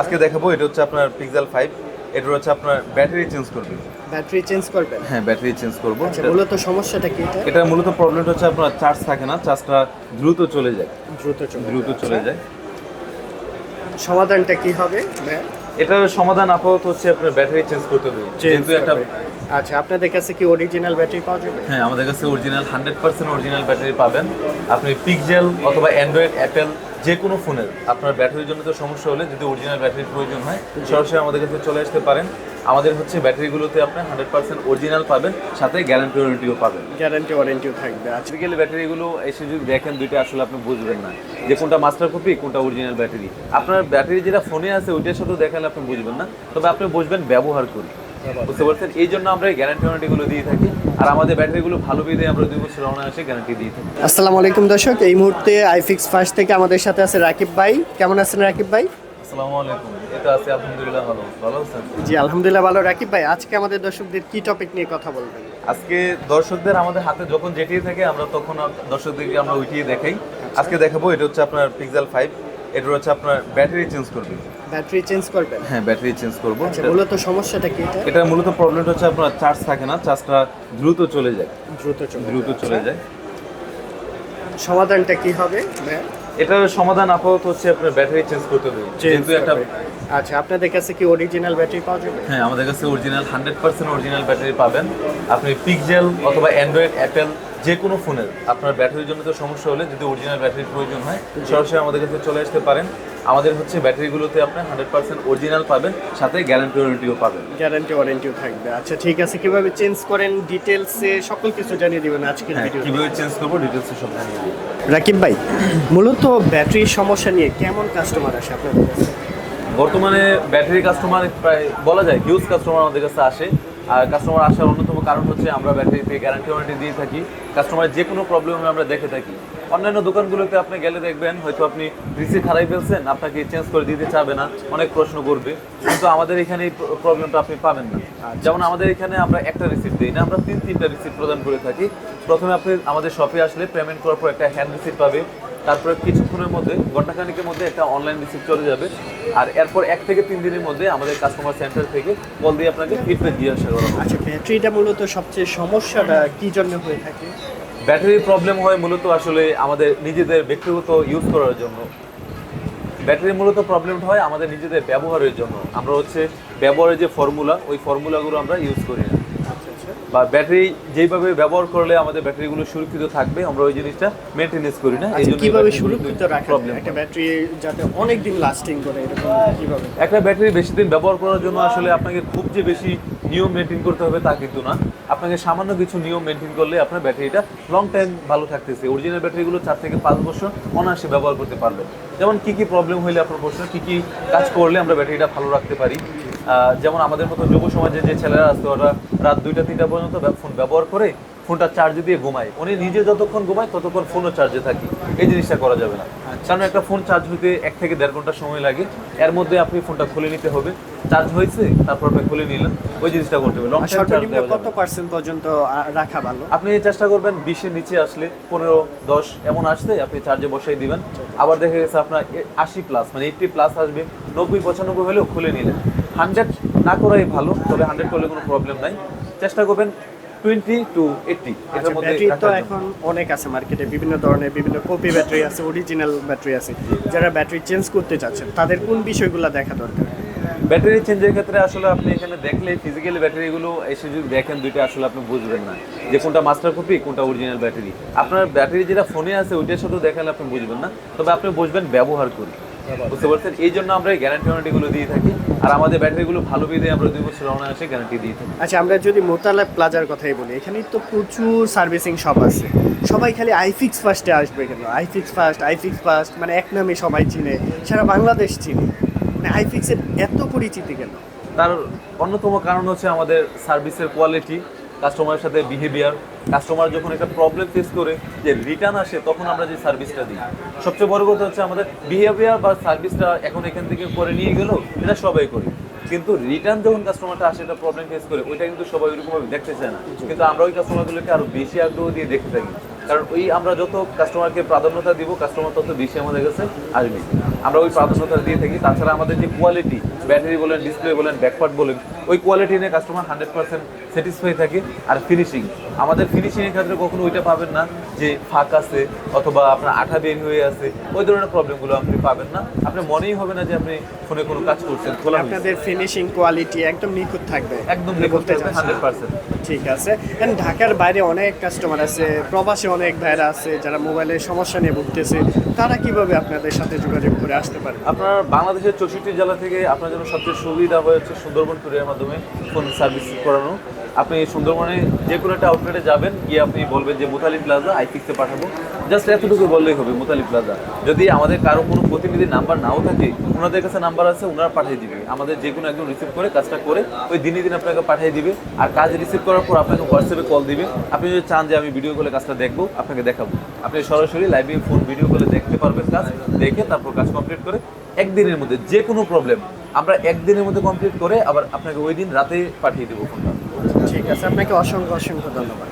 আজকে দেখাবো এটা হচ্ছে আপনার পিক্সেল ফাইভ এটা হচ্ছে আপনার ব্যাটারি চেঞ্জ করবে। ব্যাটারি চেঞ্জ করবেন হ্যাঁ ব্যাটারি চেঞ্জ করব। আচ্ছা মূলত সমস্যাটা কি এটা? এটা মূলত প্রবলেমটা হচ্ছে আপনার চার্জ থাকে না চার্জটা দ্রুত চলে যায়। দ্রুত চলে দ্রুত চলে যায়। সমাধানটা কি হবে? এটার সমাধান আপাতত হচ্ছে আপনার ব্যাটারি চেঞ্জ করতে হবে। যেহেতু একটা। আচ্ছা আপনাদের কাছে কি অরিজিনাল ব্যাটারি পাওয়া যাবে? হ্যাঁ আমাদের কাছে original hundred percent original battery পাবেন। আপনি পিকজেল অথবা অ্যান্ড্রয়েড অ্যাপেল যে কোনো ফোনের। আপনার ব্যাটারির জন্য তো সমস্যা হলে যদি অরিজিনাল ব্যাটারির প্রয়োজন হয় সরাসরি আমাদের কাছে চলে আসতে পারেন। আমাদের হচ্ছে ব্যাটারিগুলোতে আপনি হান্ড্রেড পার্সেন্ট অরিজিনাল পাবেন সাথে গ্যারান্টি ওয়ারেন্টিও পাবেন। গ্যারান্টি ওয়ারেন্টিও থাকবে আচ্ছা। বেসিক্যালি ব্যাটারিগুলো এসে যদি দেখেন দুইটা আসলে আপনি বুঝবেন না যে কোনটা মাস্টার কপি কোনটা অরিজিনাল ব্যাটারি। আপনার ব্যাটারি যেটা ফোনে আছে ওইটার সাথে দেখালে আপনি বুঝবেন না। তবে আপনি বুঝবেন ব্যবহার করি। বুঝতে পারছেন? এই জন্য আমরা এই গ্যারান্টি ওয়ারেন্টিগুলো দিয়ে থাকি। আর আমাদের ব্যাটারিগুলো ভালো বিধে আমরা দুই বছর অনায়াসে গ্যারান্টি দিয়ে থাকি। আসসালামু আলাইকুম দর্শক এই মুহূর্তে আইফিক্স ফার্স্ট থেকে আমাদের সাথে আছে রাকিব ভাই। কেমন আছেন রাকিব ভাই? আসসালামু আলাইকুম। এটা আছে আলহামদুলিল্লাহ ভালো। ভালো আছেন? জি আলহামদুলিল্লাহ ভালো। রাকিব ভাই আজকে আমাদের দর্শকদের কি টপিক নিয়ে কথা বলবেন? আজকে দর্শকদের আমাদের হাতে যখন যেটিয়ে থাকে আমরা তখন দর্শকদেরকে আমরা উঠিয়ে দেখাই। আজকে দেখাবো এটা হচ্ছে আপনার পিক্সেল ফাইভ এটা হচ্ছে আপনার ব্যাটারি চেঞ্জ করবে। ব্যাটারি চেঞ্জ করবেন? হ্যাঁ ব্যাটারি চেঞ্জ করব। আচ্ছা মূলত সমস্যাটা কি এটা? এটা মূলত প্রবলেমটা হচ্ছে আপনার চার্জ থাকে না চার্জটা দ্রুত চলে যায়। দ্রুত চলে দ্রুত চলে যায়। সমাধানটা কি হবে? এটার সমাধান আপাতত হচ্ছে আপনার ব্যাটারি চেঞ্জ করতে হবে। যেহেতু একটা। আচ্ছা আপনাদের কাছে কি অরিজিনাল ব্যাটারি পাওয়া যাবে? হ্যাঁ আমাদের কাছে original hundred percent original battery পাবেন। আপনি পিকজেল অথবা অ্যান্ড্রয়েড অ্যাপেল যে কোনো ফোনের আপনার ব্যাটারির জন্য তো সমস্যা হলে যদি অরিজিনাল ব্যাটারির প্রয়োজন হয় সরাসরি আমাদের কাছে চলে আসতে পারেন। আমাদের হচ্ছে ব্যাটারিগুলোতে আপনি হান্ড্রেড পার্সেন্ট অরিজিনাল পাবেন সাথে গ্যারান্টি ওয়ারেন্টিও পাবেন। গ্যারান্টি ওয়ারেন্টিও থাকবে। আচ্ছা ঠিক আছে কীভাবে চেঞ্জ করেন ডিটেলসে সকল কিছু জানিয়ে দিবেন আজকের হ্যাঁ ভিডিও কীভাবে চেঞ্জ করব ডিটেলসে সব জানিয়ে দিই রাকিব ভাই মূলত ব্যাটারির সমস্যা নিয়ে কেমন কাস্টমার আসে আপনাদের কাছে? বর্তমানে ব্যাটারি কাস্টমার প্রায় বলা যায় হিউজ কাস্টমার আমাদের কাছে আসে। আর কাস্টমার আসার অন্যতম কারণ হচ্ছে আমরা ব্যাটারিতে গ্যারান্টি ওয়ারেন্টি দিয়ে থাকি। কাস্টমার যে কোনো প্রবলেম আমরা দেখে থাকি। অন্যান্য দোকানগুলোতে আপনি গেলে দেখবেন, হয়তো আপনি রিসিট হারাই ফেলছেন, আপনাকে চেঞ্জ করে দিতে চাবে না, অনেক প্রশ্ন করবে। কিন্তু আমাদের এখানে এই প্রবলেমটা আপনি পাবেন না। যেমন আমাদের এখানে আমরা একটা রিসিপ্ট দিই না, আমরা তিন তিনটা রিসিপ্ট প্রদান করে থাকি। প্রথমে আপনি আমাদের শপে আসলে পেমেন্ট করার পর একটা হ্যান্ড রিসিপ্ট পাবে। তারপরে কিছুক্ষণের মধ্যে ঘন্টাখানিকের মধ্যে একটা অনলাইন রিসিপ্ট চলে যাবে। আর এরপর এক থেকে তিন দিনের মধ্যে আমাদের কাস্টমার সেন্টার থেকে কল দিয়ে আপনাকে ফিডব্যাক দিয়ে আসা করা আচ্ছা ব্যাটারিটা মূলত সবচেয়ে সমস্যাটা কি জন্য হয়ে থাকে? ব্যাটারির প্রবলেম হয় মূলত আসলে আমাদের নিজেদের ব্যক্তিগত ইউজ করার জন্য। ব্যাটারি মূলত প্রবলেমটা হয় আমাদের নিজেদের ব্যবহারের জন্য। আমরা হচ্ছে ব্যবহারের যে ফর্মুলা ওই ফর্মুলাগুলো আমরা ইউজ করি না। বা ব্যাটারি যেভাবে ব্যবহার করলে আমাদের ব্যাটারিগুলো সুরক্ষিত থাকবে আমরা ওই জিনিসটা মেনটেনেন্স করি না। এই আচ্ছা জন্য কীভাবে সুরক্ষিত রাখা যায়? একটা ব্যাটারি যাতে অনেক দিন লাস্টিং করে এরকম কীভাবে? একটা ব্যাটারি বেশি দিন ব্যবহার করার জন্য আসলে আপনাকে খুব যে বেশি নিয়ম মেনটেন করতে হবে তা কিন্তু না। আপনাকে সামান্য কিছু নিয়ম মেনটেন করলে আপনার ব্যাটারিটা লং টাইম ভালো থাকতেছে। অরিজিনাল ব্যাটারিগুলো চার থেকে পাঁচ বছর অনায়াসে ব্যবহার করতে পারবে যেমন কি কি প্রবলেম হইলে আপনার প্রশ্ন কি কি কাজ করলে আমরা ব্যাটারিটা ভালো রাখতে পারি? যেমন আমাদের মতো যুব সমাজে যে ছেলেরা আছে ওরা রাত দুইটা তিনটা পর্যন্ত ফোন ব্যবহার করে ফোনটা চার্জে দিয়ে ঘুমায়। উনি নিজে যতক্ষণ ঘুমায় ততক্ষণ ফোনও চার্জে থাকে। এই জিনিসটা করা যাবে না। কারণ একটা ফোন চার্জ হইতে এক থেকে দেড় ঘণ্টা সময় লাগে। এর মধ্যে আপনি ফোনটা খুলে নিতে হবে। চার্জ হয়েছে তারপর আপনি খুলে নিলেন। ওই জিনিসটা করতে হবে। লং আর টাইম চার্জ কত পার্সেন্ট পর্যন্ত রাখা ভালো? আপনি চেষ্টা করবেন বিশের নিচে আসলে পনেরো দশ এমন আসতে আপনি চার্জে বসাই দিবেন। আবার দেখা গেছে আপনার আশি প্লাস মানে এইটটি প্লাস আসবে। নব্বই পঁচানব্বই হলেও খুলে নিলেন। হান্ড্রেড না করাই ভালো তবে হান্ড্রেড করলে কোনো প্রবলেম নাই। চেষ্টা করবেন টোয়েন্টি টু এইটটি আচ্ছা এটার মধ্যে তো এখন অনেক আছে মার্কেটে বিভিন্ন ধরনের বিভিন্ন কপি ব্যাটারি আছে অরিজিনাল ব্যাটারি আছে। যারা ব্যাটারি চেঞ্জ করতে চাচ্ছেন তাদের কোন বিষয়গুলো দেখা দরকার? ব্যাটারি চেঞ্জের ক্ষেত্রে আসলে আপনি এখানে দেখলে ফিজিক্যালি ব্যাটারিগুলো এসে যদি দেখেন দুইটা আসলে আপনি বুঝবেন না যে কোনটা মাস্টার কপি কোনটা অরিজিনাল ব্যাটারি আপনার ব্যাটারি যেটা ফোনে আছে ওইটার সাথে দেখালে আপনি বুঝবেন না। তবে আপনি বুঝবেন ব্যবহার করি। বুঝতে পারছেন? এই জন্য আমরা গ্যারান্টি ওয়ারেন্টিগুলো দিয়ে থাকি। আর আমাদের ব্যাটারিগুলো ভালো বিধে আমরা দুই বছর অনায়াসে গ্যারান্টি দিয়ে থাকি। আচ্ছা আমরা যদি মোতালা প্লাজার কথাই বলি এখানে তো প্রচুর সার্ভিসিং শপ আছে। সবাই খালি আইফিক্স ফার্স্টে আসবে কেন? আইফিক্স ফার্স্ট আইফিক্স ফার্স্ট মানে এক নামে সবাই চিনে সারা বাংলাদেশ চিনে। মানে আইফিক্সের এত পরিচিতি কেন? তার অন্যতম কারণ হচ্ছে আমাদের সার্ভিসের কোয়ালিটি কাস্টমারের সাথে বিহেভিয়ার কাস্টমার যখন একটা প্রবলেম ফেস করে, যে রিটার্ন আসে, তখন আমরা যে সার্ভিসটা দিই। সবচেয়ে বড় কথা হচ্ছে আমাদের বিহেভিয়ার বা সার্ভিসটা এখন এখান থেকে করে নিয়ে গেল এটা সবাই করি। কিন্তু রিটার্ন যখন কাস্টমারটা আসে একটা প্রবলেম ফেস করে, ওইটা কিন্তু সবাই ওইরকমভাবে দেখতে চায় না। কিন্তু আমরা ওই কাস্টমারগুলোকে আরও বেশি আগ্রহ দিয়ে দেখতে থাকি। কারণ ওই আমরা যত কাস্টমারকে প্রাধান্যতা দিব কাস্টমার তত বেশি আমাদের কাছে আসবে। আমরা ওই প্রাধান্যতা দিয়ে থাকি। তাছাড়া আমাদের যে কোয়ালিটি ব্যাটারি বলেন ডিসপ্লে বলেন ব্যাকপার্ট বলেন ওই কোয়ালিটি নিয়ে কাস্টমার হান্ড্রেড পার্সেন্ট স্যাটিসফাই থাকে। আর ফিনিশিং আমাদের ফিনিশিংয়ের ক্ষেত্রে কখনো ওইটা পাবেন না যে ফাঁক আছে অথবা আপনার আঠা বের হয়ে আছে। ওই ধরনের প্রবলেমগুলো আপনি পাবেন না। আপনার মনেই হবে না যে আপনি ফোনে কোনো কাজ করছেন আপনাদের ফিনিশিং কোয়ালিটি একদম নিখুঁত থাকবে। একদম বলতে চাচ্ছেন। হান্ড্রেড পার্সেন্ট ঠিক আছে। কারণ ঢাকার বাইরে অনেক কাস্টমার আছে, প্রবাসী অনেক ভাইরা আছে যারা মোবাইলের সমস্যা নিয়ে ভুগতেছে। তারা কীভাবে আপনাদের সাথে যোগাযোগ করে আসতে পারে? আপনার বাংলাদেশের চৌষট্টি জেলা থেকে আপনার জন্য সবচেয়ে সুবিধা হয়েছে সুন্দরবন ট্যুরের মাধ্যমে ফোন সার্ভিস করানো। আপনি সুন্দরবনে যে কোনো একটা আউটলেটে যাবেন, গিয়ে আপনি বলবেন যে মুতালি প্লাজা আই ফিক্সে পাঠাবো। জাস্ট এতটুকু বললেই হবে মুতালি প্লাজা যদি আমাদের কারও কোনো প্রতিনিধি নাম্বার নাও থাকে, ওনাদের কাছে নাম্বার আছে, ওনারা পাঠিয়ে দিবে। আমাদের যে কোনো একজন রিসিভ করে কাজটা করে, ওই দিনই দিন আপনাকে পাঠিয়ে দিবে। আর কাজ রিসিভ করার পর আপনাকে হোয়াটসঅ্যাপে কল দিবে। আপনি যদি চান যে আমি ভিডিও কলে কাজটা দেখব, আপনাকে দেখাবো। আপনি সরাসরি লাইভে ফোন ভিডিও কলে দেখতে পারবেন কাজ, দেখে তারপর কাজ কমপ্লিট করে একদিনের মধ্যে যে কোনো প্রবলেম আমরা একদিনের মধ্যে কমপ্লিট করে আবার আপনাকে ওই দিন রাতে পাঠিয়ে দেবো ফোনটা ঠিক আছে, আপনাকে অসংখ্য অসংখ্য ধন্যবাদ।